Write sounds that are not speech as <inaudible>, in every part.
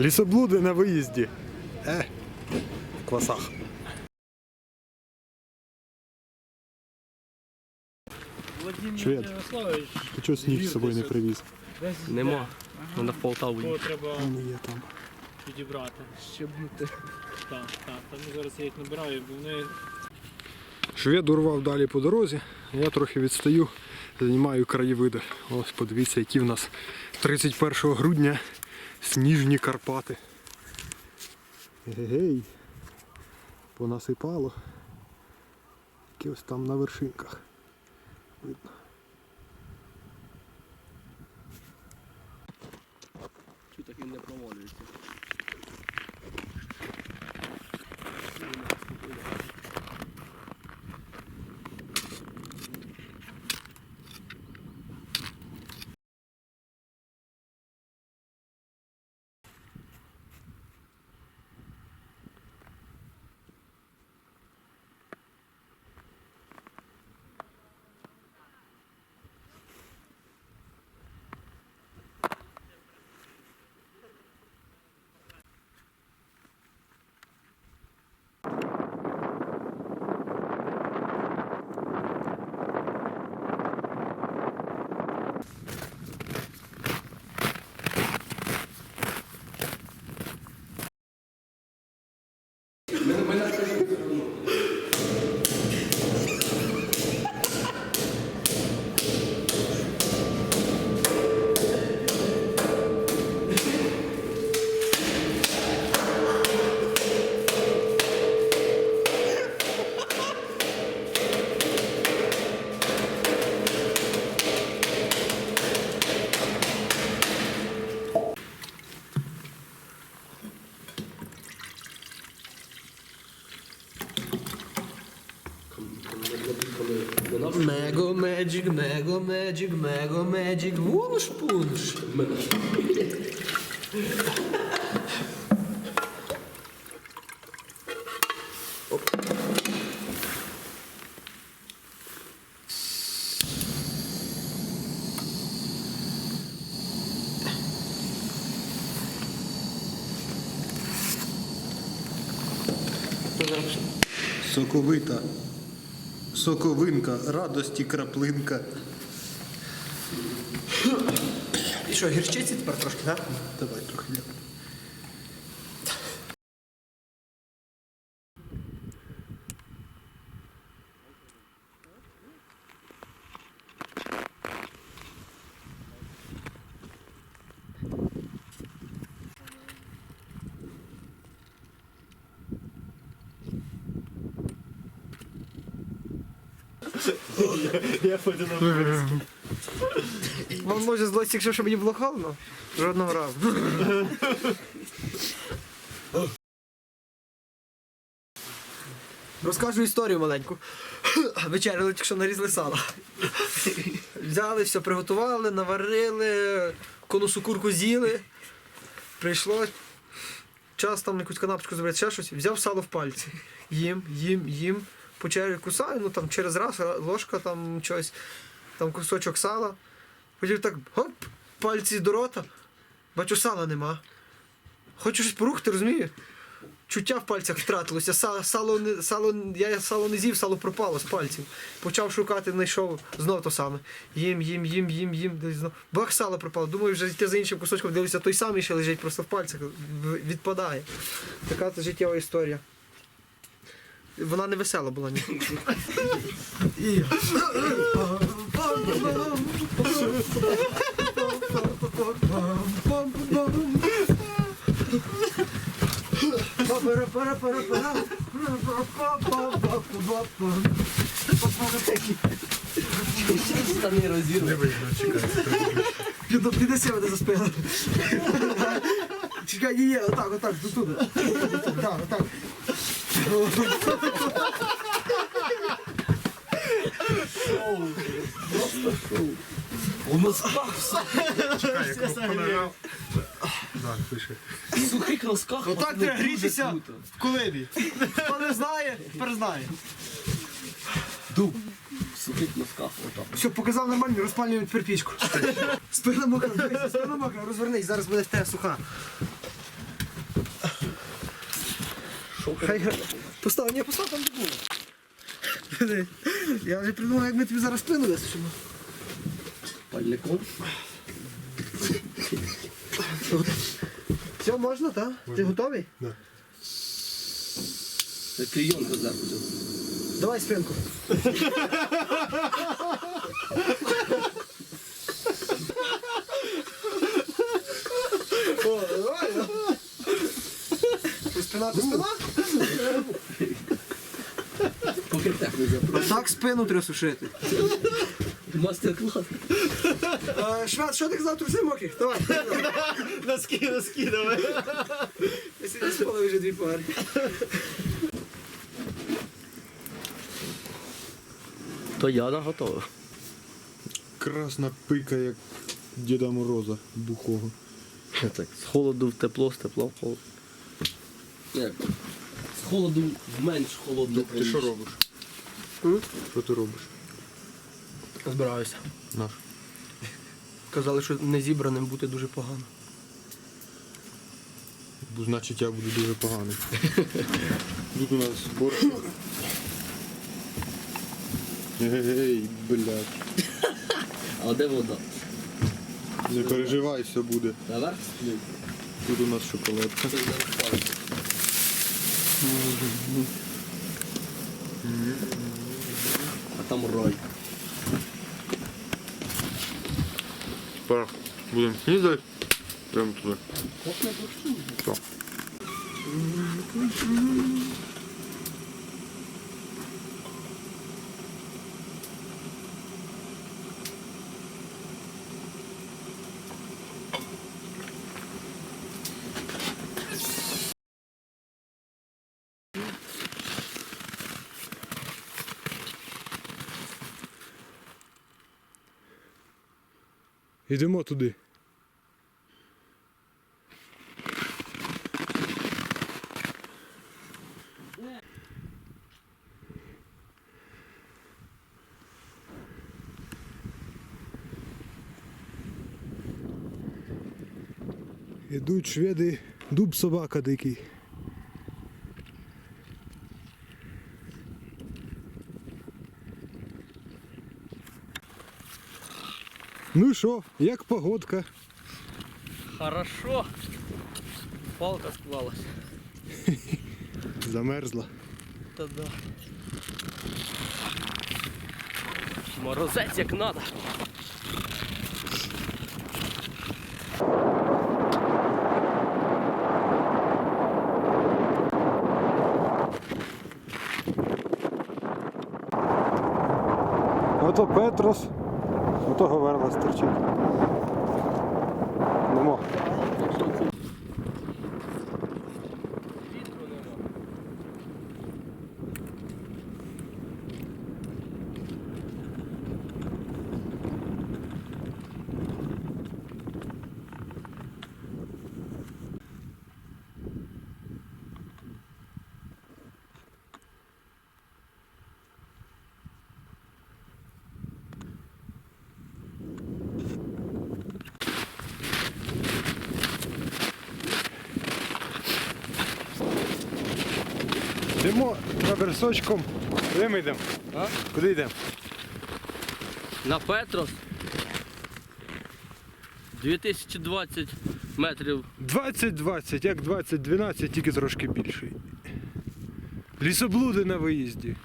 Лісоблуди на виїзді. Е, в класах. Швед. Ярославович, Ти чого сніг з собою не привіз? Нема. Треба в Полтаву Кого треба Не є там. підібрати. Щебнути. Так, так. Там зараз я їх набираю, бо вони Швед урвав далі по дорозі, я трохи відстаю, знімаю краєвиди. Ось подивіться, які в нас 31 грудня сніжні Карпати. Гей, понасипало. Які ось там на вершинках. Видно. Чуть так він не провалюється. Magic, Mego Magic, Mego Magic, вунш пунш. Соковита. Соковинка, радості краплинка. І що, гірчиці тепер трошки, так? Давай трохи. Ляп. Вам може злості, якщо щоб мені було холодно? Жодного разу. Розкажу історію маленьку. Вечеряли, тільки що нарізали сало. Взяли, все приготували, наварили, конусу курку з'їли. Прийшло час там якусь канапочку зробити, ще щось. Взяв сало в пальці. Їм, їм, їм. По черзі кусаю, ну там через раз ложка там щось, там кусочок сала. Потім так гоп, пальці до рота. Бачу, сала нема. Хочу щось порухати, розумієш? Чуття в пальцях втратилося. Сало, сало, я сало не з'їв, сало пропало з пальців. Почав шукати, знайшов знов то саме. Їм, їм, їм, їм, їм. десь. Бах, сало пропало. Думаю, вже йти за іншим кусочком, дивлюся, той самий ще лежить просто в пальцях, відпадає. Така то життєва історія. Вона не весела була ні. І... Штани себе за спину. Чекай, ні, ні, отак, отак, до туди. Так, отак. У носках. Так, пише. В сухих носках. Отак треба грітися. В колибі. Хто не знає, тепер знає. Дуб. В сухих носках. Отак. Все, показав нормально, розпалюємо тепер пічку. Спина мокра, дивися, спина мокра, розвернись, зараз буде в тебе суха. Хай постав, ні, постав там де було. Я вже придумав, як ми тобі зараз спину висушимо. пальником. Все, можна, так? Ти готовий? Це клейонка зверху. Давай спинку. <laughs> О. Спина то спина? Поки. Так спину треба сушити. Мастер-клас. Е, Швед, що ти казав, труси мокрі? Давай. Носки, носки, давай. Я сьогодні спали вже дві пари. То Яна готова. Красна пика, як Діда Мороза бухого. Так, з холоду в тепло, з тепла в холод. Як? З холоду в менш холодно. Ти що робиш? Що ти робиш? Збираюся. Наш. Казали, що не зібраним бути дуже погано. Бо значить я буду дуже поганий. <laughs> Тут у нас збор. Ей, блядь. А де вода? Не переживай, все буде. Наверх. Тут у нас шоколадка. Це. А там роль. Тепер будемо снідати. Прямо туди. Копне Йдемо туди. Ідуть шведи, дуб собака дикий. Ну що, як погодка? Хорошо. Палка склалась. <laughs> Замерзла. Та да. Морозець як надо. Ото Петрос, ото верла стерчить. Нема. Йдемо версочком. Куди ми йдемо? А? Куди йдемо? На Петрос. 2020 метрів. 20-20, як 20-12, тільки трошки більший. Лісоблуди на виїзді.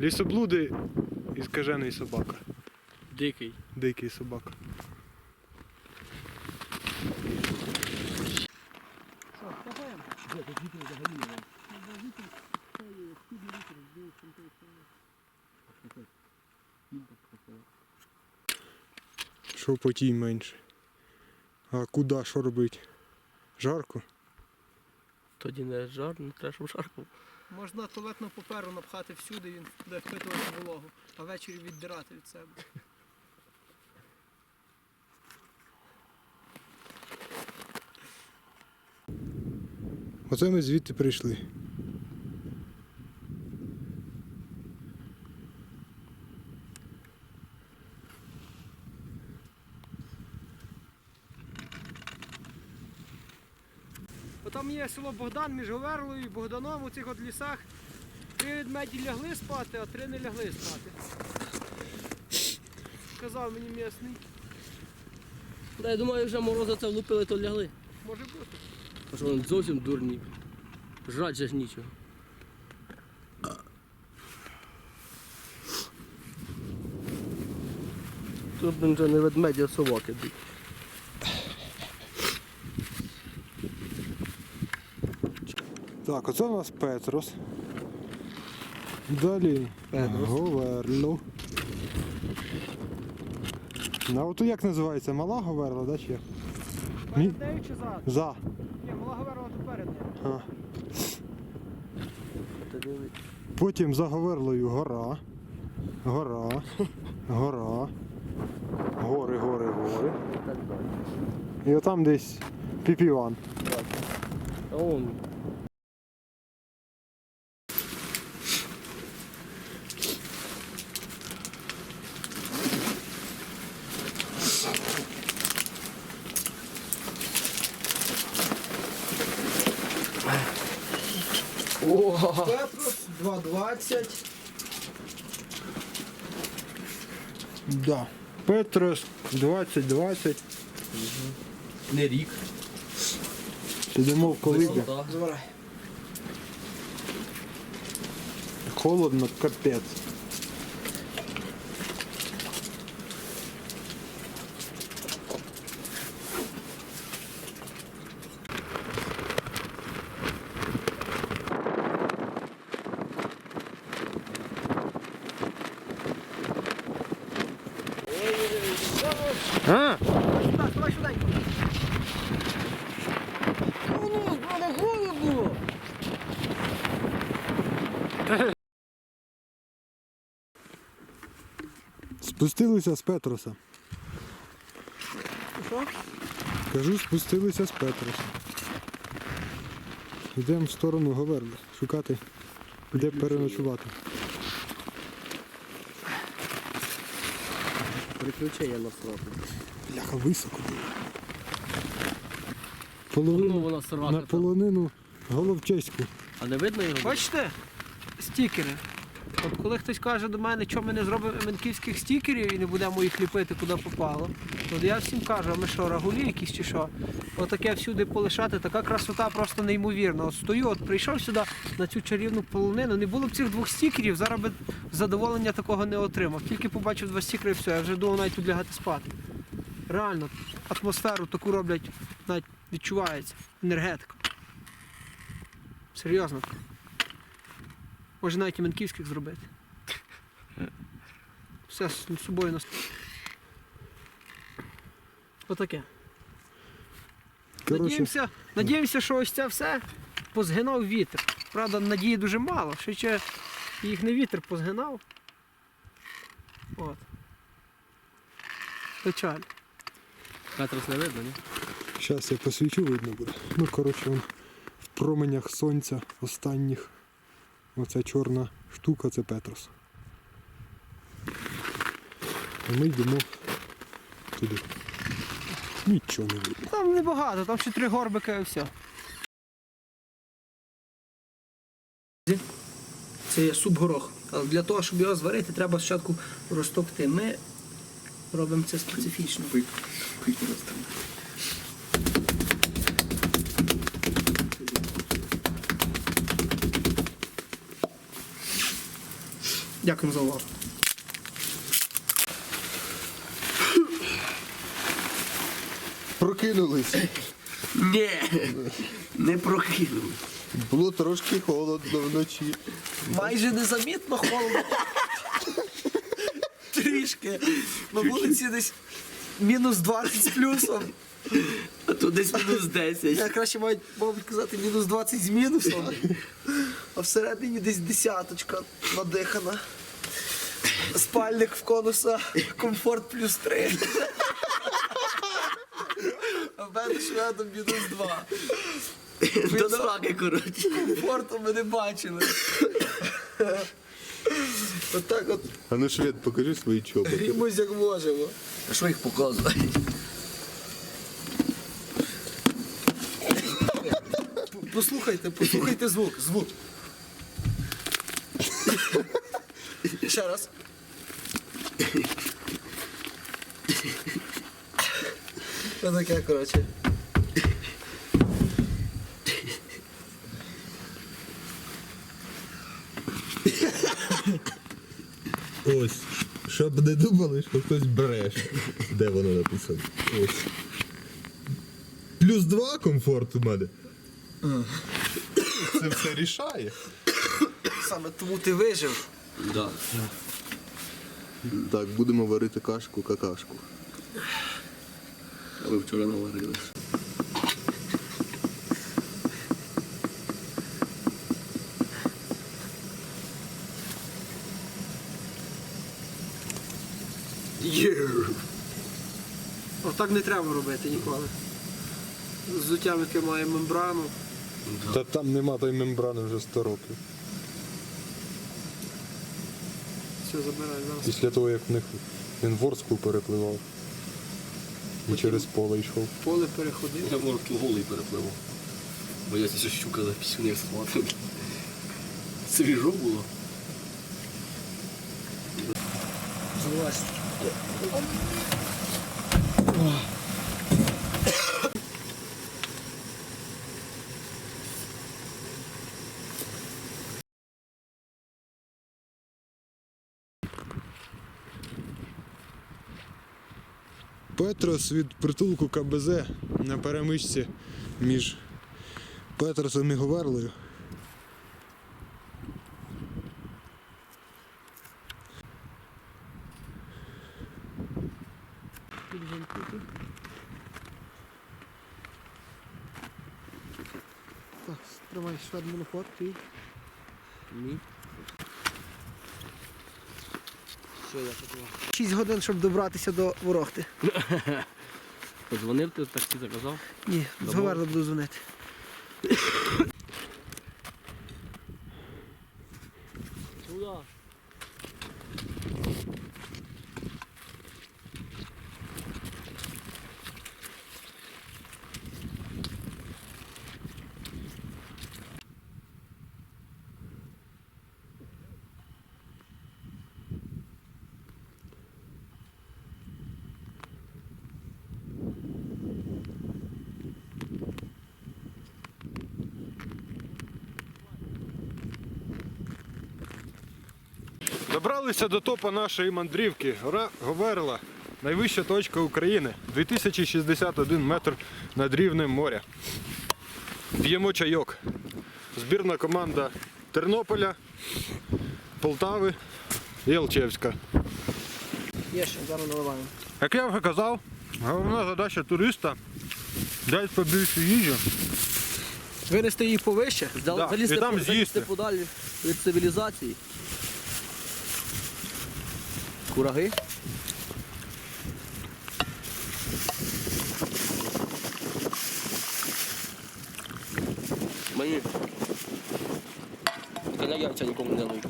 Лісоблуди і скажений собака. Дикий. Дикий собака. Що потій менше. А куди що робити? Жарко? Тоді не жар, не треба, щоб жарко. Можна туалетну паперу напхати всюди, він буде впитувати вологу, а ввечері віддирати від себе. Оце ми звідти прийшли. Отам є село Богдан між Говерлою і Богданом у цих от лісах. Три ведмеді лягли спати, а три не лягли спати. Сказав мені місний, Та я думаю, вже морози це влупили, то лягли. може бути. А що вони зовсім дурні. Жрать же ж нічого. Тут вже не ведмеді, а собаки. йдуть. Так, оце у нас Петрос. Далі Петрос. Говерло. А от як називається? Мала Говерла, да, чи як? Мі- Перед нею чи зад? За. Ні, мала говорила тут перед нею. А. Потім за Говерлою гора. Гора. Гора. Гори, гори, гори. І. І отам десь піпіван. А он. 2,20. Да. Петрос 2020. не рік. Сидимо в. Висота. Забирай. Холодно, капець. А? Так, давай швиденько. Ну, ну, на голову. Спустилися з Петроса. Що? Кажу, спустилися з Петроса. Йдемо в сторону Говерли, шукати, де переночувати. Приключення на сроку. Бляха, високо було. Ну Половину, вона на срака. там. полонину головчеську. А не видно його? Бачите? Стікери. От коли хтось каже до мене, що ми не зробимо менківських стікерів і не будемо їх ліпити куди попало, от я всім кажу, а ми що, рагулі якісь чи що? Отаке всюди полишати, така красота просто неймовірна. От стою, от прийшов сюди на цю чарівну полонину. Не було б цих двох стікерів, зараз би задоволення такого не отримав. Тільки побачив два стікери і все, я вже думав навіть тут лягати спати. Реально, атмосферу таку роблять, навіть відчувається. Енергетика. Серйозно. Може навіть і менківських зробити. Все з собою нас. Отаке. Надіємося, надіємося, що ось це все позгинав вітер. Правда, надії дуже мало. Ще ще їх не вітер позгинав. От. Печаль. Петрос не видно, ні? Зараз я посвічу, видно буде. Ну, коротше, вон в променях сонця останніх. Оця чорна штука це Петрос. А ми йдемо туди. Нічого не видно. Там небагато, там ще три горбика і все. Це є суп-горох. Але для того, щоб його зварити, треба спочатку розтопити. Ми робимо це специфічно. Дякуємо за увагу. Прокинулись. Ні, не прокинув. Було трошки холодно вночі. Майже незамітно холодно. <laughs> Трішки. На вулиці десь мінус 20 плюсом. А тут десь мінус 10. Я краще мають, мабуть, казати мінус 20 з мінусом. А всередині десь десяточка надихана. Спальник в конуса, комфорт плюс 3. А в мене шведом мінус 2. До сраки, коротше. Комфорту ми не бачили. Отак от А ну швед, покажи свої чоботи. грімось як можемо. А що їх показує? Послухайте, послухайте звук, звук. Ще раз. Отаке, коротше. Ось. Щоб не думали, що хтось бреше. Де воно написано? Ось. Плюс два комфорт у мене. Це все рішає. Саме тому ти вижив. Да. Так, будемо варити кашку, какашку. А ви вчора наварили. Отак не треба робити ніколи. Взуття, яке має мембрану. Та там нема тої мембрани вже 100 років. Все, забирай зараз. Після того, як в них він Ворску перепливав. І через поле йшов. Поле переходив. Я може голий перепливав. Боявся, що щука за пісню схватив. Свіжо було. Залазь. Петрос від притулку КБЗ на перемичці між Петросом і Говерлою. Так, тримай швед монопод, ти. Ні. Що я такого? 6 годин, щоб добратися до Ворохти. <laughs> Подзвонив ти таксі заказав? Ні, з Домов? Буду дзвонити. Добралися до топа нашої мандрівки. Гора Говерла. Найвища точка України. 2061 метр над рівнем моря. П'ємо чайок. Збірна команда Тернополя, Полтави і Алчевська. Є ще, зараз наливаємо. Як я вже казав, головна задача туриста дати побільше їжі. Винести її повище. Да, залізти, і там по- з'їсти. подалі від цивілізації. Кураги. Мені. Тільки на яйця нікому не дають.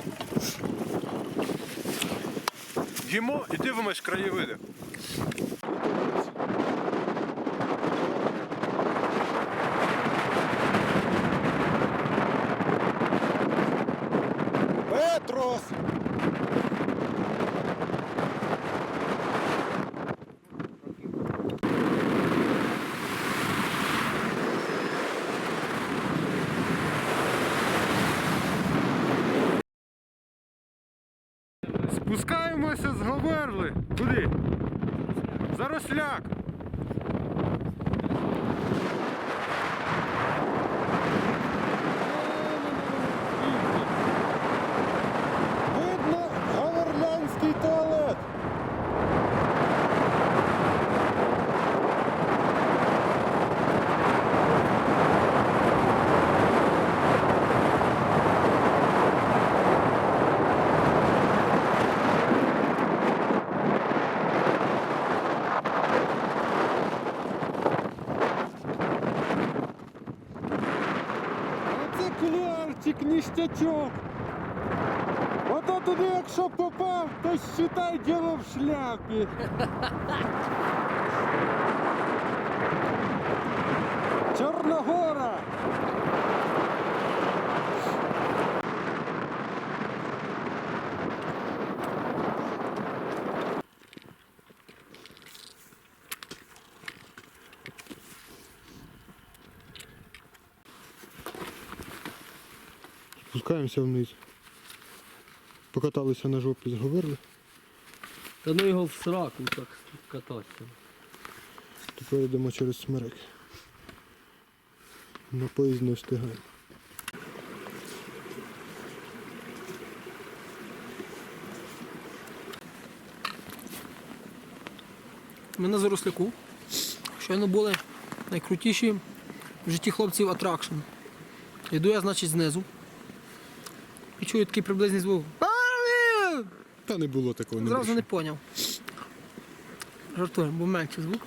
Їмо і дивимось краєвиди. Петрос! Спускаємося з Говерли. Куди? Заросляк. Видно говерлянський туалет. Оце клярчик, ніштячок. Ото туди, якщо попав, то считай діло в шляпі. <laughs> Спускаємося вниз. Покаталися на жопі, зговорили. Та ну його в сраку так кататися. Тепер йдемо через смерек. На поїзд не встигаємо. Ми на Заросляку. Щойно були найкрутіші в житті хлопців атракшн. Йду я, значить, знизу. І чую такий приблизний звук. Та не було такого не Зразу не поняв. Жартуємо, був менший звук.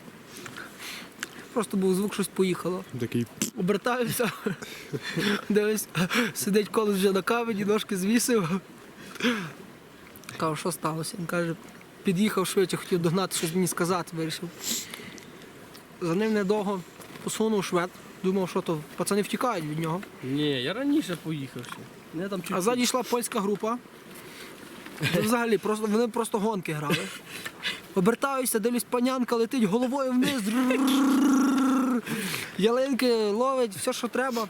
Просто був звук, щось поїхало. Такий Обертаюся. Дивись, сидить колес вже на камені, ножки звісив. Кажу, що сталося? Він каже, під'їхав швидше, хотів догнати, щось мені сказати, вирішив. За ним недовго посунув швед. Думав, що то пацани втікають від нього. Ні, я раніше поїхав ще. Не там чуть А ззаді йшла польська група. Це взагалі просто, вони просто гонки грали. Обертаюся, дивлюсь, панянка летить головою вниз. Ялинки ловить, все, що треба.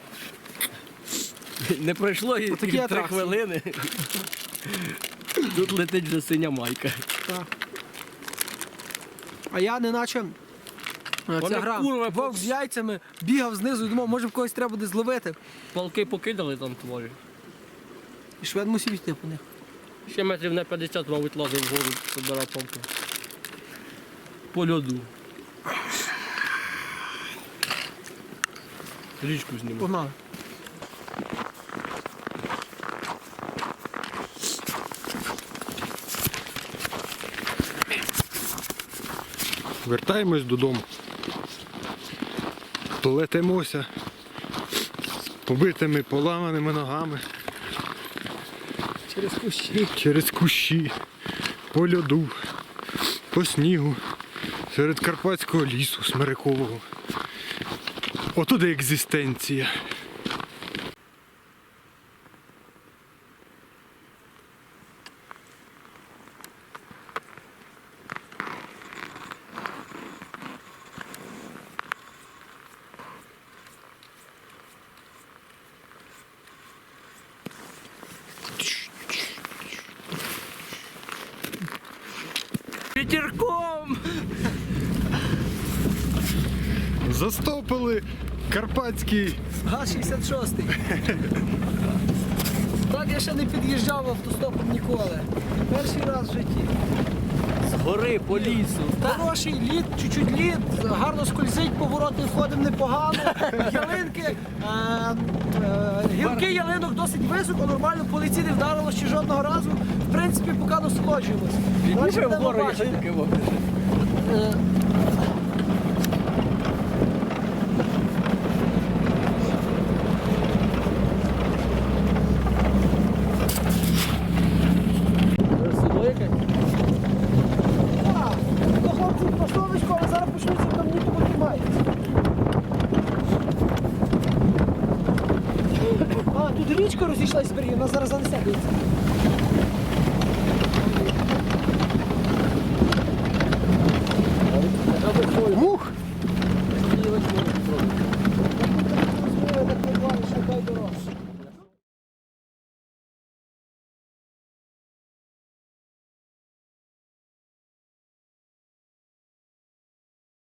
Не пройшло і Отакі три атракції. хвилини. Тут летить вже синя майка. Так. А я неначе. е, Вони Ця гра курва, вовк з яйцями бігав знизу і думав, може в когось треба буде зловити. Палки покидали там твої. І швед мусив йти по них. Ще метрів на 50, мабуть, лазив вгору, собирав палки. По льоду. Річку знімав. Погнали. Вертаємось додому. Плетемося з побитими поламаними ногами Через кущі. через кущі, по льоду, по снігу, серед карпатського лісу смирикового. Отуди екзистенція. Вітерком! Застопили карпатський ГАЗ-66. Так я ще не під'їжджав автостопом ніколи. Перший раз в житті. З гори по лісу. Хороший лід, чуть-чуть лід, гарно скользить, повороти входимо непогано. Ялинки, е, е, гілки ялинок досить високо, нормально по лиці не вдарило ще жодного разу. В принципі, поки насолоджуємось. Будемо вгору я ялинки. во. Е,